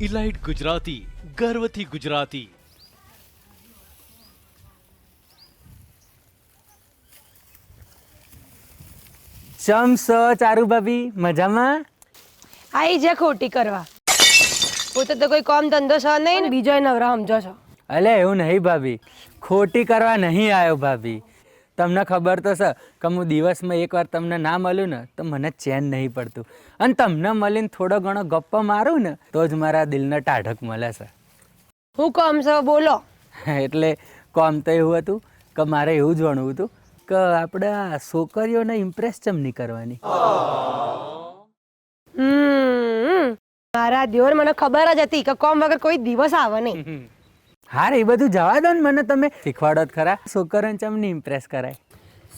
Elite Gujarati ગર્વથી ગુજરાતી. ચમ સો ચારુ ભાભી? મજામાં? આઈ જે ખોટી કરવા. પોતે તો કોઈ કામ ધંધો છે નહીં ને બીજો નવરા સમજો છો. અલે એવું નહીં ભાભી. ખોટી કરવા નહીં આવ્યો ભાભી. તમને ખબર તો છે કે હું દિવસમાં એકવાર તમને ના મળું ને તો મને ચેન નહીં પડતું. અને તમને મળીને થોડો ઘણો ગપ્પો મારું ને તો જ મારા દિલને ટાઢક મળે છે. હું કોમ છો? બોલો. એટલે કોમ તો એવું હતું કે મારે એવું જાણવું હતું કે આપણે છોકરીઓને ઇમ્પ્રેસ ચમ નહીં કરવાની? હમ મારા દિયોર મને ખબર જ હતી કે કોમ વગર કોઈ દિવસ આવે નહીં. હાર એ બધું જવા દો ને મને તમે. શીખવાડો જ ખરા. છોકરીઓને ચમ નહીં ઇમ્પ્રેસ કરાય?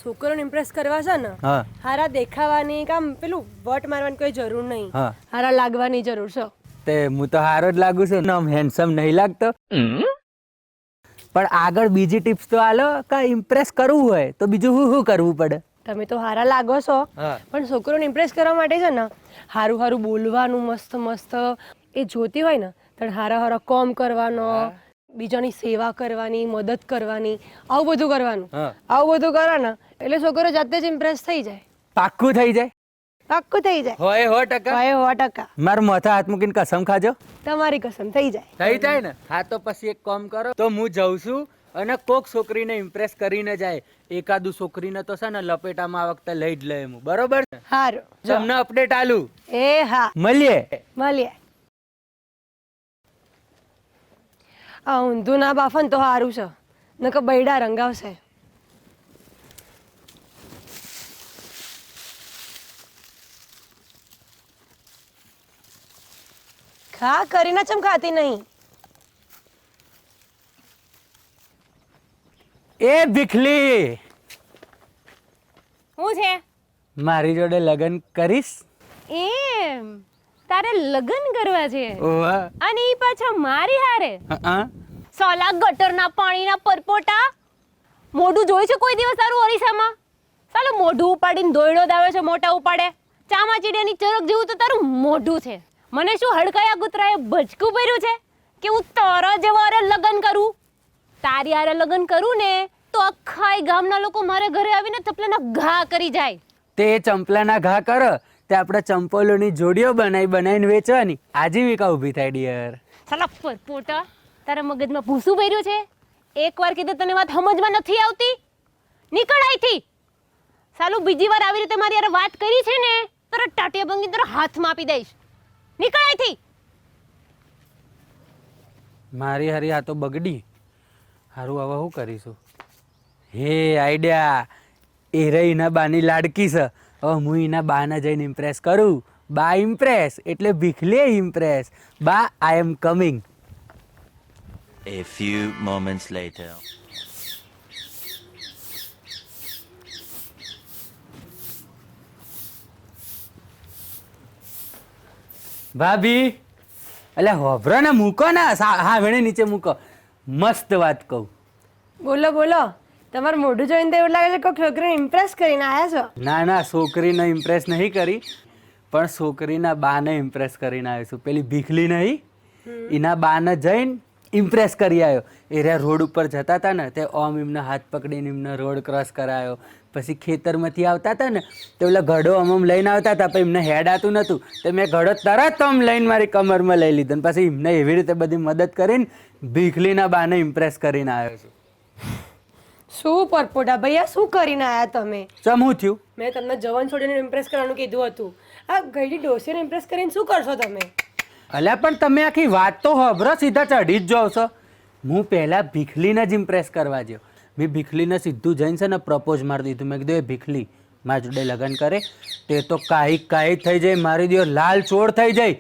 છોકરોને ઇમ્પ્રેસ કરવા છે ને હા. હારા દેખાવાની કામ પેલું વટ મારવાની કોઈ જરૂર નહીં. હારા લાગવાની જરૂર છે. તે હું તો હારો જ લાગુ છું આમ હેન્ડસમ નહીં લાગતો. પણ આગળ બીજી ટિપ્સ તો આલો કે ઇમ્પ્રેસ કરવું હોય તો બીજું શું શું કરવું પડે? તમે તો હારા લાગો છો. પણ છોકરોને ઇમ્પ્રેસ કરવા માટે છે ને હારું હારું બોલવાનું મસ્ત મસ્ત એ જોતી હોય ને તો હારા હારા કોમ કરવાનો બીજાની સેવા કરવાની મદદ કરવાની આવું બધું કરવાનું. આવું બધું કરવાના એટલે છોકરો જાતે જ ઇમ્પ્રેસ થઈ જાય. પાક્કું થઈ જાય? પાક્કું થઈ જાય. હોય હો ટકા? હોય હો ટકા. મારા માથા હાથ મૂકીને કસમ ખાજો. તમારી કસમ થઈ જાય. થઈ જાય ને? હા તો પછી એક કામ કરો. તો હું જઉં છું અને કોક છોકરીને ઇમ્પ્રેસ કરીને જાય. એકાદુ છોકરીને તો છે ને લપેટામાં આ વખતે લઈ જ લે હું બરોબર હારું. તમને અપડેટ આલું? એ હા. મળીએ. મળીએ. આ ઊંધું ના બાફન તો સારું છે. નકર બૈડા રંગાવશે. ખા કરીને ચમ ખાતી નહીં? એ ભીખલી. હું છે? મારી જોડે લગ્ન કરીશ? એમ. તારે લગ્ન કરવા છે. અને ઈ પાછા મારી હારે? હા. સોલા ગટરના પાણીના પરપોટા. મોઢું જોઈ છે કોઈ દિવસ તારું ઓરિસામાં સાલો મોઢું ઉપાડીને દોયડો દાવે છે મોટા ઉપાડે. ચામાચીડિયાની ચરક જેવું તો તારું મોઢું છે. મને શું હડકાયા કૂતરાએ ભજકું ભર્યું છે? કે હું તારા જેવા અરે લગ્ન કરું? તારી હારે લગ્ન કરું ને તો આખાય ગામના લોકો મારે ઘરે આવીને ચપલાના ઘા કરી જાય. તે ચંપલાના ઘા કરો તે આપણે ચંપલોની જોડીઓ બનાવી બનાવીને વેચવાની. આજીવિકા ઊભી થાય ડિયર સાલા પરપોટા. તારા મગજમાં ભૂસું ભર્યું છે? એકવાર કીધું તને વાત સમજમાં નથી આવતી? નીકળ અહીંથી. સાલું બીજી વાર આવી રીતે મારી યાર વાત કરી છે ને તરત ટાટિયા ભંગી તારા હાથમાં આપી દઈશ. નીકળ અહીંથી. મારી હારી આ તો બગડી. હારું, હવે શું કરીશું? હે આઈડિયા, એ રહી એના બાની લાડકી છે. હવે હું એના બાને જઈને ઇમ્પ્રેસ કરું. બા ઇમ્પ્રેસ એટલે ભીખલે ઇમ્પ્રેસ બા I am coming A few moments later. ભાભી એટલે હોભરો ને મૂકો ને હા વેણે નીચે મૂકો. મસ્ત વાત કહું. બોલો બોલો. તમારું મોઢું જોઈને તો એવું લાગે છે કોઈ છોકરીને ઇમ્પ્રેસ કરીને આવ્યા છો. ના ના છોકરીને ઇમ્પ્રેસ નહીં કરી પણ છોકરીના બાને ઇમ્પ્રેસ કરીને આવ્યો છું. પેલી ભીખલી નહીં એના બાને જઈને ઇમ્પ્રેસ કરી આવ્યો. એ રહ્યા રોડ ઉપર જતા હતા ને તે ઓમ એમના હાથ પકડીને એમને રોડ ક્રોસ કરાયો. પછી ખેતરમાંથી આવતા હતા ને તો પેલા ઘડો આમ આમ લઈને આવતા હતા પણ એમને હેડ આવતું નહોતું. તો મેં ઘડો તરત આમ લઈને મારી કમરમાં લઈ લીધો ને પછી એમને એવી રીતે બધી મદદ કરીને ભીખલીના બાને ઇમ્પ્રેસ કરીને આવ્યો છું. શું પરપોટા ભૈયા શું કરીને આવ્યા તમે? ચમ હું થયું? મેં તમને જવાન છોડીને ઇમ્પ્રેસ કરવાનું કીધું હતું. આ ગઈડી ડોસીને ઇમ્પ્રેસ કરીને શું કરશો તમે? અલ્યા, પણ તમે આખી વાત તો હબરો સીધા ચઢી જ જાઓ છો. હું પહેલાં ભીખલીને જ ઇમ્પ્રેસ કરવા ગયો. મેં ભીખલીને સીધું જઈને છે ને પ્રપોઝ મારી દીધું. મેં કીધું, એ ભીખલી, મારા જોડે લગ્ન કરે. તે તો કાંઈ કાંઈક થઈ જાય, મારી દિયો લાલ ચોળ થઈ જાય.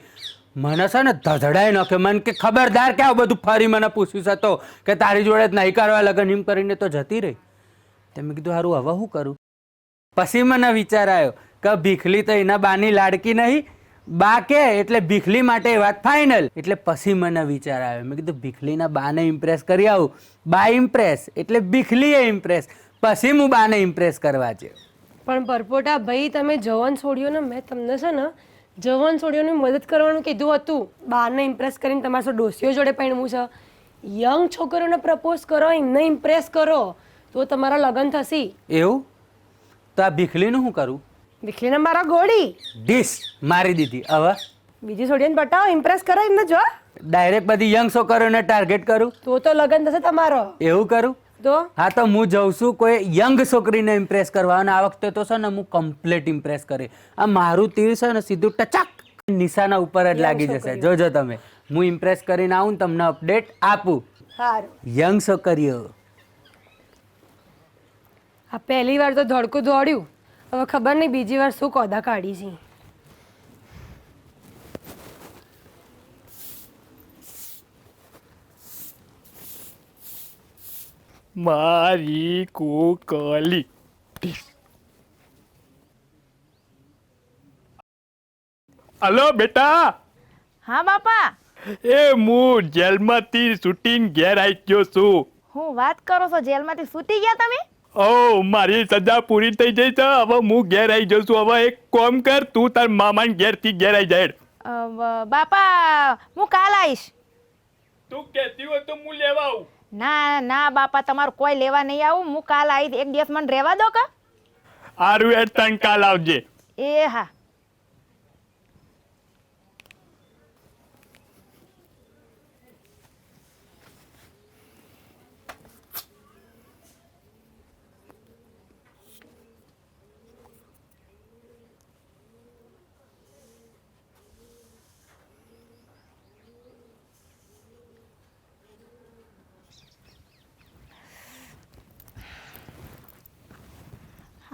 મને છે ને ધધડાઈ નખે મને કે, ખબરદાર કે આવું બધું ફરી મને પૂછ્યું છે તો? કે તારી જોડે જ નહીં કરવા લગ્ન? એમ કરીને તો જતી રહી. તે મેં કીધું સારું હવે શું કરું? પછી મને વિચાર આવ્યો કે ભીખલી તો એના બાની લાડકી નહીં બા કે એટલે ભીખલી માટે વાત ફાઇનલ એટલે પછી મને વિચાર આવ્યો. મેં કીધું ભીખલીના બાને ઇમ્પ્રેસ કરી આવું. બા ઇમ્પ્રેસ એટલે ભીખલીએ ઇમ્પ્રેસ પછી હું બાને ઇમ્પ્રેસ કરવા છે પણ પરપોટા ભાઈ તમે જવાન છોડ્યો ને મેં તમને છે ને જવાન છોડ્યોને મદદ કરવાનું કીધું હતું. બાને ઇમ્પ્રેસ કરીને તમારા ડોસીઓ જોડે પહેણવું છે. યંગ છોકરીઓને પ્રપોઝ કરો એમને ઇમ્પ્રેસ કરો તો તમારા લગ્ન થશે. એવું? તો આ ભીખલીનું શું કરું? વિખલીને મારા ગોળી. ડીશ મારી દીધી. હવે બીજી છોડીઓને બતાવો ઇમ્પ્રેસ કરો એમને જો. ડાયરેક્ટ બધી યંગ છોકરીઓને ટાર્ગેટ કરું. તો તો લગ્ન થશે તમારો. એવું કરું? તો? હા તો હું જઉં છું કોઈ યંગ છોકરીને ઇમ્પ્રેસ કરવા. અને આ વખતે તો છે ને હું કમ્પ્લીટ ઇમ્પ્રેસ કરી. આ મારું તીર છે ને સીધું ટચક. નિશાના ઉપર જ લાગી જશે. જોજો તમે. હું ઇમ્પ્રેસ કરીને આવું તમને અપડેટ આપું. યંગ છોકરીઓ. આ પહેલી વાર તો ધડકું દોડ્યું. હવે ખબર નહીં બીજી વાર શું કોદા કાઢી છે. મારી કોકલી. હલો બેટા. હા બાપા. એ હું જેલમાંથી શૂટિંગ ઘેર આવી ગયો છું. હું વાત કરો છો જેલમાંથી છૂટી ગયા તમે? ઓ મારી સજા પૂરી થઈ જઈ છે. હવે હું ઘેર આવી જઉં છું. હવે એક કોમ કર તું તાર મામાને ઘેરથી ઘેર આવી જાય બાપા હું કાલ આવીશ તું કહેતી હોય તો હું લેવા આવું. ના ના બાપા તમારું કોઈ લેવા નહીં આવું. હું કાલ આવી એક દિવસ મને રહેવા દો કા. હારું એ તન કાલ આવજે. એ હા.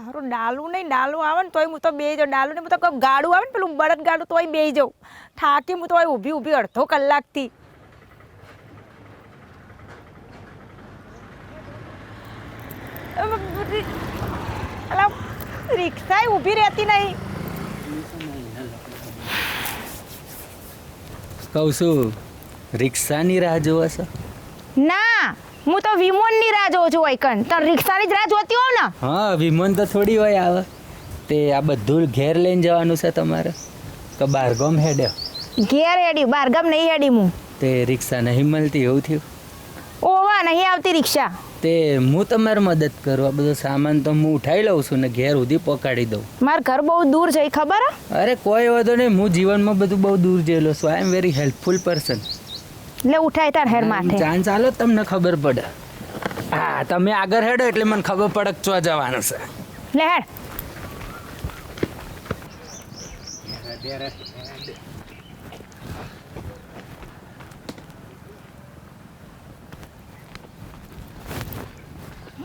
હારું ડાલું નહીં ડાલું આવે ને તોય હું તો બે જાઉં. ડાલું નહીં હું તો કોઈ ગાડું આવે ને પેલું બળદ ગાડું તોય બે જાઉં. થાકી હું તો ઊભી ઊભી અડધો કલાકથી. રિક્ષા ઊભી રહેતી નહીં. કહું છું રિક્ષાની રાહ જોવા છો? ના. હું તો વિમોનની રાહ જોઉં છું વૈકન તો રિક્ષાની જ રાહ જોતી હોવ ને? હા વિમોન તો થોડી હોય આવે. તે આ બધું ઘેર લઈને જવાનું છે તમારે. તો બારગામ હેડે. ઘેર હેડી બારગામ નહીં હેડી હું. તે રિક્ષા નહીં મળતી એવું થયું? ઓવા નહીં આવતી રિક્ષા. તે હું તમારે મદદ કરું? આ બધો સામાન તો હું ઉઠાવી લઉં છું ને ઘેર સુધી પહોંચાડી દઉં. માર ઘર બહુ દૂર છે ખબર? અરે કોઈ વાંધો નહીં હું જીવનમાં બધું બહુ દૂર જયેલો છું. I am very helpful person એટલે ઉઠાય તાર હેર માથે. ચાન્સ આલો તમને ખબર પડે. હા તમે આગળ હેડો એટલે મને ખબર પડે ચો જવાનું છે. લે હેડ.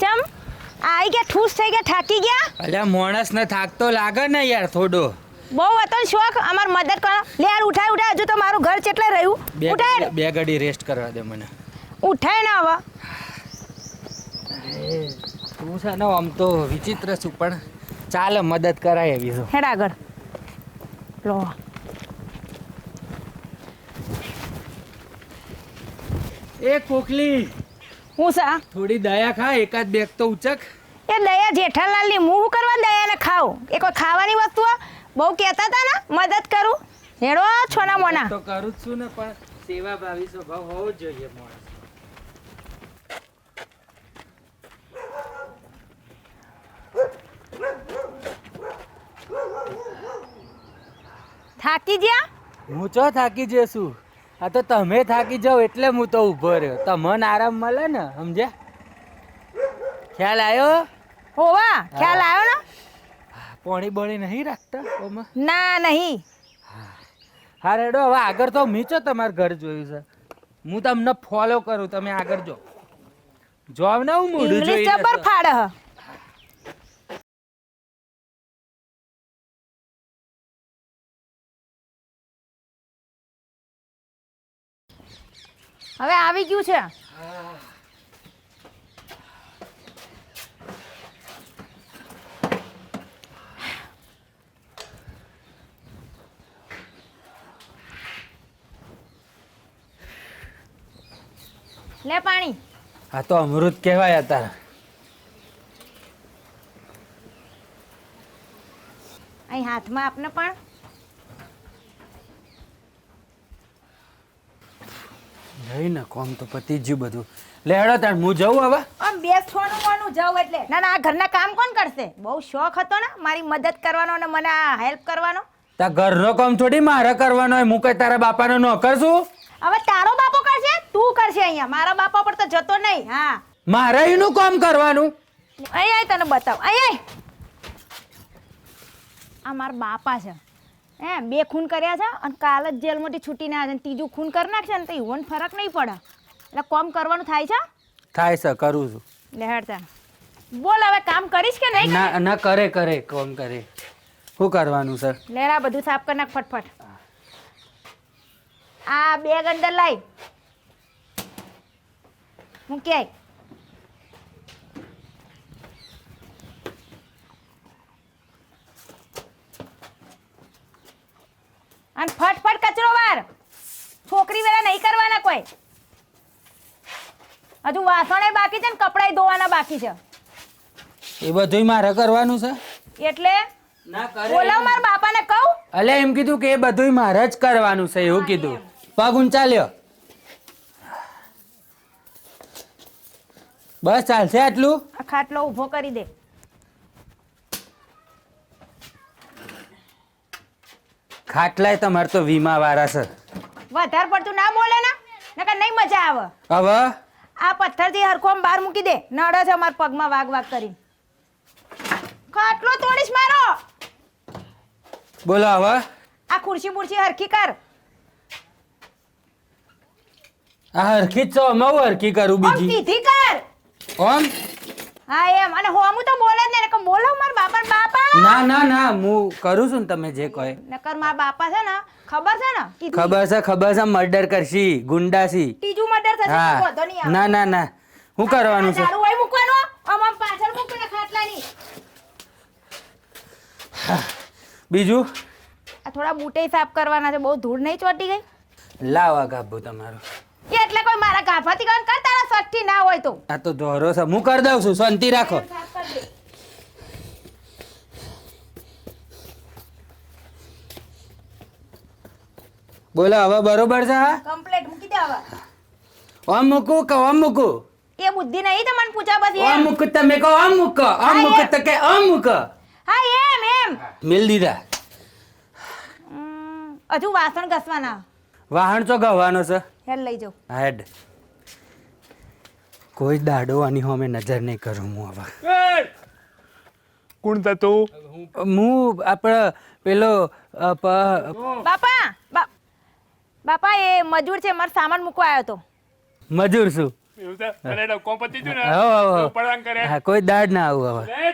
ચમ આઈ ગયા ઠૂસ થઈ ગયા થાકી ગયા? અલ્યા માણસને થાક તો લાગે ને યાર થોડો. બહુ હતો શોખ? અમાર મદદ કરો. લે યાર ઉઠાય ઉઠાય. હજુ તો મારું ઘર ચેટલે રહ્યું? ઉઠાય બે ઘડી રેસ્ટ કરવા દે મને. ઉઠાય ના હવે. તું છે ને આમ તો વિચિત્ર છું પણ ચાલે મદદ કરાય એવી તો. હેડ આગળ. લો. એ કોકલી હું સા થોડી દયા ખા એકાદ બેગ તો ઉચક. એ દયા જેઠાલાલની શું કરવા દયાને ખાવ એ કોઈ ખાવાની વસ્તુ હે? બહુ કહેતા હતા ને? મદદ કરું? હેડો છોના મોના. તો કરું જ છું ને પણ સેવા ભાવી સ્વભાવ હોવો જ જોઈએ માણસ થાકી ગયા? હું ચો થાકી જશું આ તો તમે થાકી જાઓ એટલે હું તો ઊભો રહ્યો. તમને આરામ મળે ને સમજ્યા? ખ્યાલ આવ્યો? હોવા ખ્યાલ આવ્યો ને? પોણી બોણી નહીં રાખતા ઓમાં? ના નહીં. હા. રેડો હવે આગળ તો મીચો તમારું ઘર જોયું છે. હું તમને ફોલો કરું તમે આગળ જો. જોવ ને હું મૂડું જબર ફાડે હવે આવી ગયું છે. લે પાણી. આ તો અમૃત કહેવાય તારા અહીં હાથમાં આપને પણ. નહીં ને કોમ તો પતી જ્યું બધું. લે હેડો તાણ હું જઉં હવે? આમ બેસવાનું વાનું જઉં એટલે? ના ના આ ઘરના કામ કોણ કરશે? બહુ શોખ હતો ને મારી મદદ કરવાનો ને મને આ હેલ્પ કરવાનો. તા ઘરનો કામ થોડી મારે કરવાનો હોય. હું કઈ તારા બાપાનો નોકર છું? હવે તારો બાપ તું કરશે અહીંયા? મારા બાપા પર તો જતો નહીં હા. મારે એનું કામ કરવાનું? અહીં આય તને બતાવ અહીં આય. આ મારા બાપા છે. હે બે ખૂન કર્યા છે અને કાલ જ જેલમાંથી છૂટીને આવે ત્રીજું ખૂન કરી નાખશે ને તો ઈવન ફરક નહીં પડે. એટલે કોમ કરવાનું થાય છે? થાય છે કરું છું. લેહડતા બોલ હવે કામ કરીશ કે નહીં ના ના કરે કરે કોમ કરે. શું કરવાનું સર લેરા બધું સાફ કરી નાખ ફટફટ. આ બેગ અંદર લાઈ. મૂકી આય અને ફટફટ કચરો વાર. છોકરી વેલા નહીં કરવાના કોઈ. હજુ વાસણે બાકી છે ને કપડાય ધોવાના બાકી છે. એ બધું મારે કરવાનું છે? એટલે ના બોલાવ મારા બાપાને કહું. અલે એમ કીધું કે એ બધું મારે જ કરવાનું છે એવું કીધું. પગ ઊંચા લ્યો. બસ ચાલશે આટલું? આ ખાટલો ઊભો કરી દે. ખાટલાય તમારે તો વીમા વાળા છે. વધાર પડતું ના બોલે ને? નકર નહીં મજા આવે. હવે? આ પથ્થરથી હરખો આમ બહાર મૂકી દે. નડે છે અમારા પગમાં વાગ વાગ કરી ખાટલો તોડીશ મારો. બોલો હવે. આ ખુરશી બુરશી હરખી કર. આ હરખી જ છો અમે હરખી કરું બીજી? સીધી કર. ઓમ? હા એમ. અને હોમું તો બોલે જ નહીં. બોલો મારા બાપા બાપા. ના ના ના. હું કરું છું ને તમે જે કહે નકર મારા બાપા છે ને ખબર છે ને? ખબર છે ખબર છે. મર્ડર કરશી ગુંડાસી ત્રીજું મર્ડર થશે હા. વાંધો નહીં ના ના ના. હું કરવાનું છે. દારૂ હોય મૂકવાનો. આમ આમ પાછળ મૂકને ખાટલાની બીજું? આ થોડા બૂટે સાફ કરવાના છે. બહુ ધૂળ નહીં ચોટી ગઈ? લાવા ગાભો તમારો. એટલે કોઈ મારા ગાફાથી કામ કર તારા ના હોય તો. આ તો ધોરો છે. હું કરી દઉં છું. શાંતિ રાખો. બોલો હવે બરોબર છે કમ્પ્લેટ મૂકી દે હવે. ઓમ મૂકું કે ઓમ મૂકું? એ બુદ્ધિ નહીં તો મને પૂછા પછી ઓમ એમ. તમે કહો ઓમ મૂકો. ઓમ મૂકો તો કે ઓમ મૂકો. હા એમ એમ. મિલ દીધા. હજુ વાસણ ઘસવાના. વાહણ તો ગવાનો છે? હેડ લઈ જાઓ. હેડ. કોઈ દાડો આની હોમે નજર નહીં કરું હું હવે. કોણ થતું હું આપણે પેલો બાપા બા- બાપા એ મજૂર છે મારો સામાન મૂકવા આવ્યો તો મજૂર છું. કોઈ દાડ ના આવું હવે.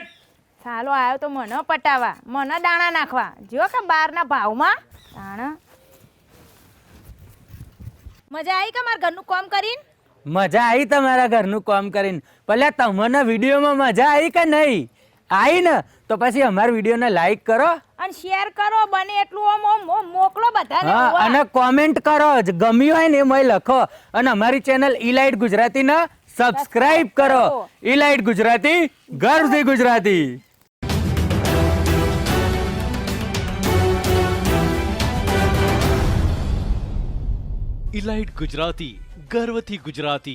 સાલો આવ્યો તો મને પટાવા મને દાણા નાખવા. જો કે બહારના ભાવમાં? દાણા. મજા આવી કે મારા ઘરનું કામ કરીને? મજા આવી તમારા ઘરનું કામ કરીને. ભલે તમને વિડીયોમાં મજા આવી કે નહીં આવી ને તો પછી અમારા વિડીયોને લાઈક કરો. અને શેર કરો બને એટલું ઓમ ઓમ મોકલો બધાને હા અને કોમેન્ટ કરો જ ગમ્યું હોય ને એમાં લખો. અને અમારી ચેનલ ઇલાઇટ ગુજરાતીને સબસ્ક્રાઇબ કરો. ઇલાઇટ ગુજરાતી ગર્વથી ગુજરાતી. ઇલાઇટ ગુજરાતી ગર્વથી ગુજરાતી.